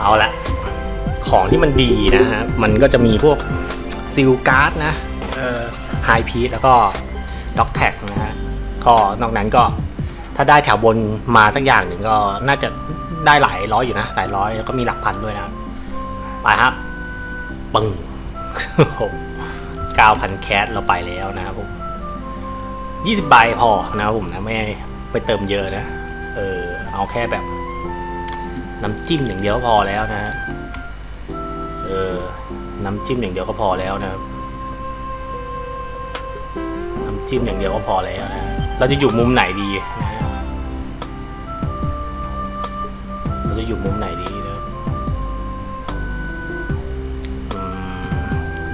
เอาละของที่มันดีนะฮะ มันก็จะมีพวกซิลการ์ดนะเอ่อไฮพีแล้วก็ด็อกแท็กนะฮะ ก็นอกนั้นก็ถ้าได้แถวบนมาสักอย่างหนึ่งก็น่าจะได้หลายร้อยอยู่นะ หลายร้อยแล้วก็มีหลักพันด้วยนะ ไปครับปึ้งเก้าพันแคสเราไปแล้วนะครับผมยี่สิบใบพอนะครับผมนะไม่ไปเติมเยอะนะ เออเอาแค่แบบ น้ำจิ้มอย่างเดียวก็พอแล้วนะฮะเออน้ำจิ้มอย่างเดียวก็พอแล้วนะครับน้ำจิ้มอย่างเดียวก็พอแล้วนะเราจะอยู่มุมไหนดีนะฮะเราจะอยู่มุมไหนดีนะ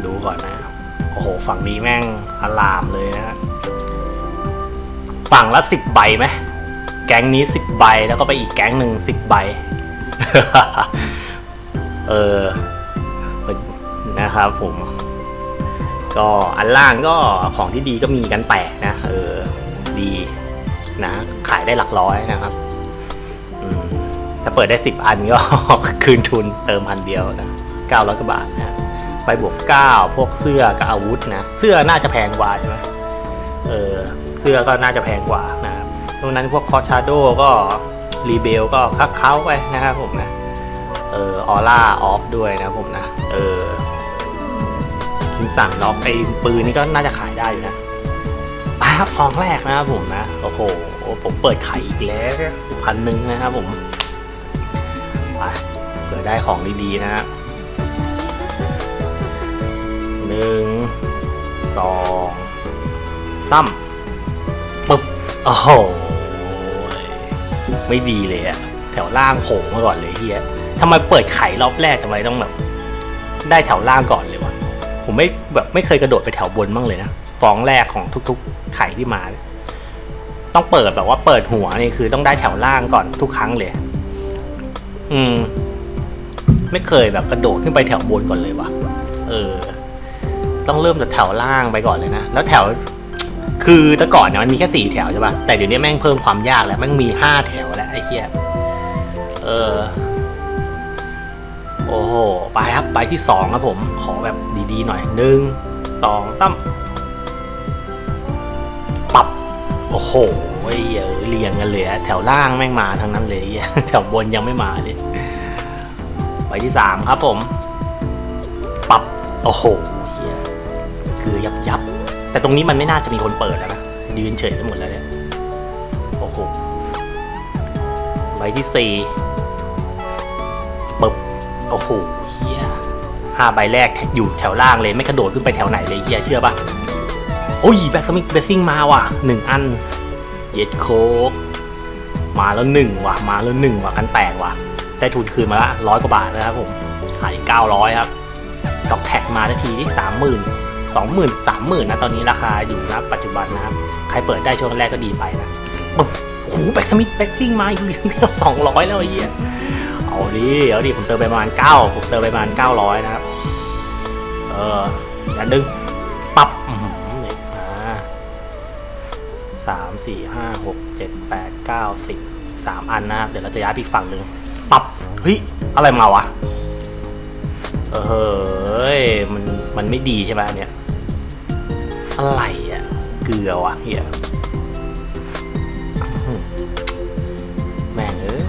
ดูก่อนนะโอ้โหฝั่งนี้แม่งอลามเลยนะฮะฝั่งละสิบใบไหมแก๊งนี้สิบใบแล้วก็ไปอีกแก๊งหนึ่งสิบใบ เออนะครับผมก็อันล่างก็ของที่ดีก็มีกันแตกนะ เออดีนะ ขายได้หลักร้อยนะครับถ้าเปิดได้สิบอันก็ คืนทุนเติมพันเดียวนะเก้าร้อยกว่าบาทนะไปบวกเก้าพวกเสื้อกับอาวุธนะ เสื้อน่าจะแพงกว่าใช่ไหมเออเสื้อก็น่าจะแพงกว่านะครับตรงนั้นพวกคอชาโดก็ รีเบลก็คักเข้าไปนะครับผมนะ เออออร่าออฟด้วยนะผมนะ เออคิมสั่งล็อกไอ้ปืนนี่ก็น่าจะขายได้อยู่นะไปครับฟองแรกนะครับผมนะ โอ้โห ผมเปิดไข่อีกแล้วพันหนึ่งนะครับผมไปเผื่อได้ของดีๆนะฮะหนึ่งสองซ้ำปึ๊บ โอ้โห ไม่ดีเลยอะแถวล่างโผล่มาก่อนเลยเฮียทำไมเปิดไข่รอบแรกทำไมต้องแบบ ได้แถวล่างก่อนเลยวะผมไม่แบบไม่เคยกระโดดไปแถวบนบ้างเลยนะฟองแรกของทุก ๆ ไข่ที่มา ต้องเปิดแบบว่าเปิดหัวนี่คือต้องได้แถวล่างก่อนทุกครั้งเลย อืม ไม่เคยแบบกระโดดขึ้นไปแถวบนก่อนเลยวะเออ ต้องเริ่มจากแถวล่างไปก่อนเลยนะแล้วแถว คือแต่ก่อนเนี่ยมันมีแค่สี่แถวใช่ป่ะ แต่เดี๋ยวนี้แม่งเพิ่มความยากแล้วแม่งมีห้าแถวแล้วไอ้เหี้ย เออ โอ้โห ไปครับ ไปที่สองครับผม ขอแบบดีๆหน่อยหนึ่งสองสามปับ โอ้โหเอ้ยเออเรียงกันเลยแถวล่างแม่งมาทั้งนั้นเลยเหี้ยแถวบนยังไม่มาเลยไปที่สามครับผม ปับ โอ้โหเฮียคือยับยับ แต่ตรงนี้มันไม่น่าจะมีคนเปิดแล้วนะยืนเฉยกันหมดแล้วเนี่ยโอ้โหใบที่สี่ปึ๊บโอ้โหเฮียห้าใบแรกอยู่แถวล่างเลยไม่กระโดดขึ้นไปแถวไหนเลยเฮียเชื่อปะโอ้ยแบ็กสมิธเบสซิ่งมาว่ะหนึ่งอันเย็ดโคกมาแล้วหนึ่งว่ะ มาแล้วหนึ่งว่ะกันแตกว่ะ ได้ทุนคืนมาละร้อยกว่าบาทนะครับผมขายเก้าร้อยครับดอกแท็กมาทันทีที่สามหมื่น สองหมื่นสามหมื่นนะตอนนี้ราคาอยู่นะปัจจุบันนะครับ ใครเปิดได้ช่วงแรกก็ดีไปนะปึ๊บโอ้โหแบ็กสมิธแบ็กซิ่งมาอยู่เดียวสองร้อยแล้วไอ้เหี้ยเอาดิเอาดิผมเติมไปประมาณเก้าผมเติมไปประมาณเก้าร้อยนะครับ เอออย่าดึงปับหนี่อ่าสามสี่ห้าหกเจ็ดแปดเก้าสิบสามอันนะครับ เดี๋ยวเราจะย้ายไปอีกฝั่งหนึ่งปับเฮ้ยอะไรมาวะเออเฮ้ยมันมันไม่ดีใช่ไหมอันเนี่ย อะไรอะเกลือวะเฮียแม่งเอ้ย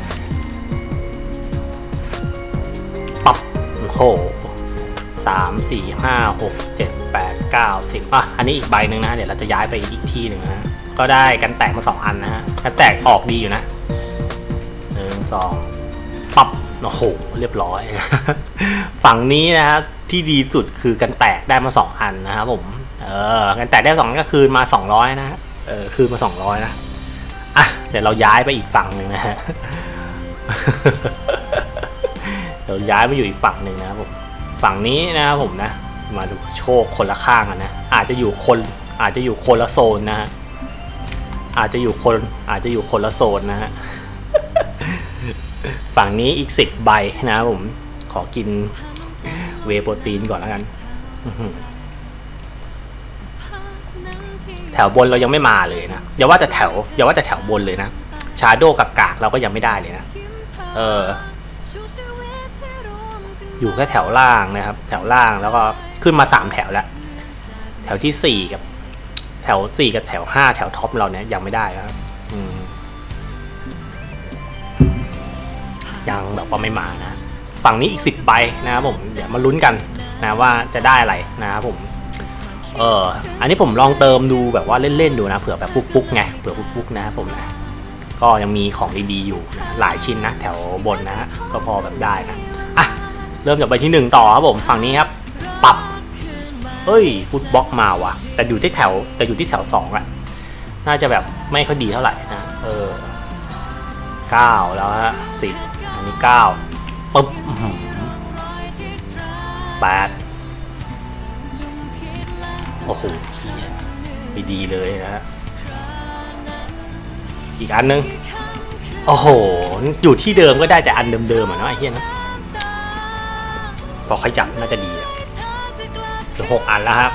ปับโอ้โหสามสี่ห้าหกเจ็ดแปดเก้าสิบอะ อันนี้อีกใบหนึ่งนะ เดี๋ยวเราจะย้ายไปอีกที่หนึ่งนะ ก็ได้กันแตกมาสองอันนะฮะ กันแตกออกดีอยู่นะหนึ่งสองปับโอ้โห เรียบร้อย ฝั่งนี้นะครับที่ดีสุดคือกันแตกได้มาสองอันนะครับผม เออกันแตกได้สองอันก็คืนมาสองร้อยนะเออคืนมาสองร้อยนะอะเดี๋ยวเราย้ายไปอีกฝั่งหนึ่งนะฮะเดี๋ยวย้ายมาอยู่อีกฝั่งหนึ่งนะผมฝั่งนี้นะครับผมนะมาดูโชคคนละข้างกันนะ อาจจะอยู่คนอาจจะอยู่คนละโซนนะฮะอาจจะอยู่คนอาจจะอยู่คนละโซนนะฮะฝั่งนี้อีกสิบใบนะครับผมขอกินเวโปรตีนก่อนแล้วกันอื้อหือแถวบนเรายังไม่มาเลยนะอย่าว่าแต่แถวอย่าว่าแต่แถวบนเลยนะชาโดกับกากเราก็ยังไม่ได้เลยนะเออ อยู่แค่แถวล่างนะครับ แถวล่างแล้วก็ขึ้นมาสามแถวแล้ว แถวที่สี่กับ แถวสี่กับแถวห้าแถวท็อปเราเนี่ยยังไม่ได้ครับยังแบบว่าไม่มานะ ฝั่งนี้อีกสิบใบนะครับผมเดี๋ยวมาลุ้นกันนะว่าจะได้อะไรนะครับผม เอออันนี้ผมลองเติมดูแบบว่าเล่นๆดูนะเผื่อแบบฟุกๆไงเผื่อฟุกๆนะครับผมนะก็ยังมีของดีๆอยู่นะหลายชิ้นนะแถวบนนะฮะก็พอแบบได้นะอะเริ่มจากใบที่หนึ่งต่อครับผมฝั่งนี้ครับปรับเฮ้ยฟุตบล็อกมาว่ะ แต่อยู่ที่แถวแต่อยู่ที่แถวสองอะน่าจะแบบไม่ค่อยดีเท่าไหร่นะเออเก้าแล้วฮะสิบอันนี้เก้าปึ๊บแปด โอ้โหเฮียไม่ดีเลยนะฮะอีกอันนึง โอ้โห อยู่ที่เดิมก็ได้แต่อันเดิมๆอะเนาะไอ้เฮียนะพอใครจับน่าจะดีอะเหลือหกอันแล้วครับ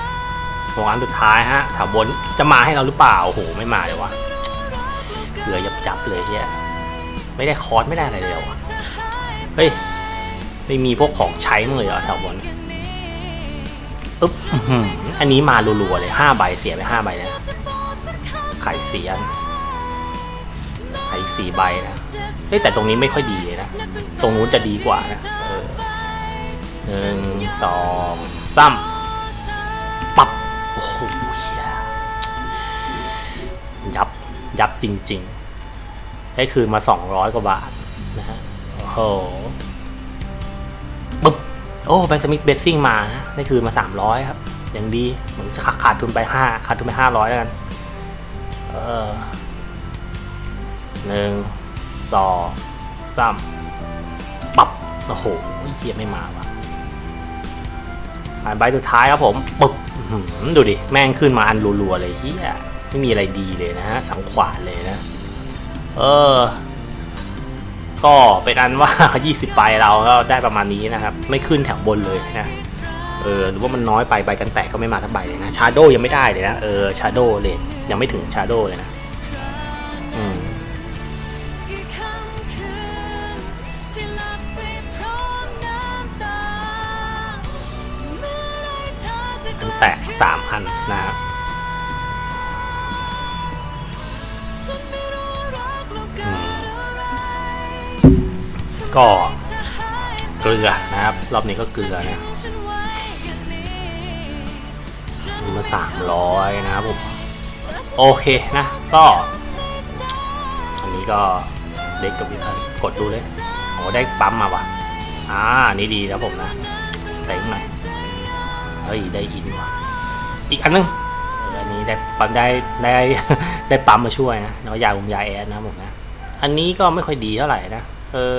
หกอันสุดท้ายฮะแถวบนจะมาให้เราหรือเปล่าโอ้โหไม่มาเลยวะเหลือยับจับเลยเฮียไม่ได้คอร์สไม่ได้อะไรเลยอวะเฮ้ยไม่มีพวกของใช้มั้งเลยเหรอแถวบน อึ๊บอันนี้มารัวๆเลยห้าใบเสียไปห้าใบนะไข่เสียนไข่สี่ใบนะเฮ้แต่ตรงนี้ไม่ค่อยดีเลยนะ ตรงนู้นจะดีกว่านะหนึ่งสองสามปับโอ้โหเชียยับยับจริงๆได้คืนมาสองร้อยกว่าบาทนะฮะโอ้โห โอ้แบงค์สมิธเบสซิ่งมานะได้คืนมาสามร้อยครับ อย่างดีเหมือนขาดขาดทุนไปห้าขาดทุนไปห้าร้อยแล้วกัน เออหนึ่งสองสามปับโอ้โหเฮียไม่มาว่ะอ่านใบสุดท้ายครับผมปึ๊บดูดิ แม่งขึ้นมาอันรัวๆเลยเฮียไม่มีอะไรดีเลยนะฮะสังขวานเลยนะ เออ ก็เป็นอันว่า 20ใบเราก็ได้ประมาณนี้นะครับ ไม่ขึ้นแถวบนเลยนะ เออหรือว่ามันน้อยไปใบกันแตกก็ไม่มาทั้งใบเลยนะชาโดยังไม่ได้เลยนะเออชาโดเลยยังไม่ถึงชาโดเลยนะอืมมันแตกสามอันนะครับ ก็เกลือนะครับ รอบนี้ก็เกลือนะมาสามร้อยนะครับผมโอเคนะก็อันนี้ก็เด็กกับวิธีกดดูเลยโอ้ได้ปั๊มมาว่ะอ่านนี้ดีแล้วผมนะเต็งหน่อยเฮ้ยได้อินว่ะอีกอันนึงอันนี้ได้ปั๊มได้ได้ได้ปั๊มมาช่วยนะแล้วยาคุมยาแอดนะผมนะ อันนี้ก็ไม่ค่อยดีเท่าไหร่นะเออ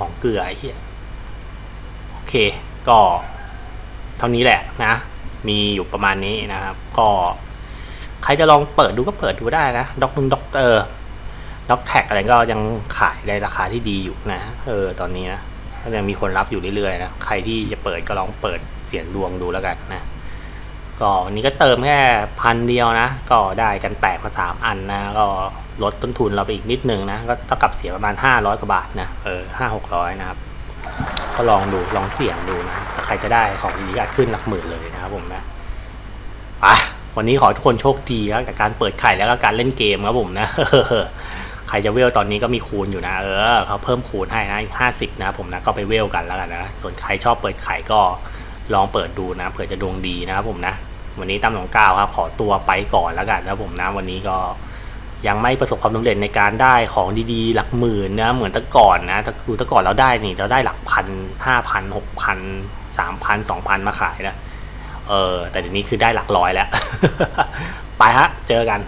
ของเกลือไอ้เหี้ยโอเค ก็ เท่านี้แหละนะ มีอยู่ประมาณนี้นะครับ ก็ ใครจะลองเปิดดูก็เปิดดูได้นะด็อกนุ่งด็อกเตอร์ด็อกแท็กอะไรก็ยังขายในราคาที่ดีอยู่นะ เออ ตอนนี้นะก็ยังมีคนรับอยู่เรื่อยๆนะ ใครที่จะเปิดก็ลองเปิดเสียงดวงดูแล้วกันนะ ก็วันนี้ก็เติมแค่พันเดียวนะ ก็ได้กันแตกมาสามอันนะ ก็ ลดต้นทุนเราไปอีกนิดนึงนะ ก็เท่ากับเสียประมาณห้าร้อยกว่าบาทนะ เออห้าหกร้อยนะครับ ก็ลองดู ลองเสี่ยงดูนะถ้าใครจะได้ของดีๆอาจขึ้นหลักหมื่นเลยนะครับผมนะอะวันนี้ขอทุกคนโชคดีครับกับการเปิดไข่แล้วก็การเล่นเกมครับผมนะใครจะเวลตอนนี้ก็มีคูณอยู่นะ เออเขาเพิ่มคูณให้นะอีกห้าสิบนะผมนะก็ไปเวลกันแล้วกันนะส่วนใครชอบเปิดไข่ก็ลองเปิดดูนะเผื่อจะดวงดีนะครับผมนะ วันนี้ตั้มหลงก้าวครับขอตัวไปก่อนแล้วกันนะครับผมนะวันนี้ก็ ยังไม่ประสบความสำเร็จในการได้ของดีๆ หลักหมื่นนะเหมือนแต่ก่อนนะคือแต่ก่อนเราได้นี่เราได้หลักพันห้าพันหกพันสามพันสองพันมาขายนะเออแต่เดี๋ยวนี้คือได้หลักร้อยแล้ว ไปฮะ เจอกัน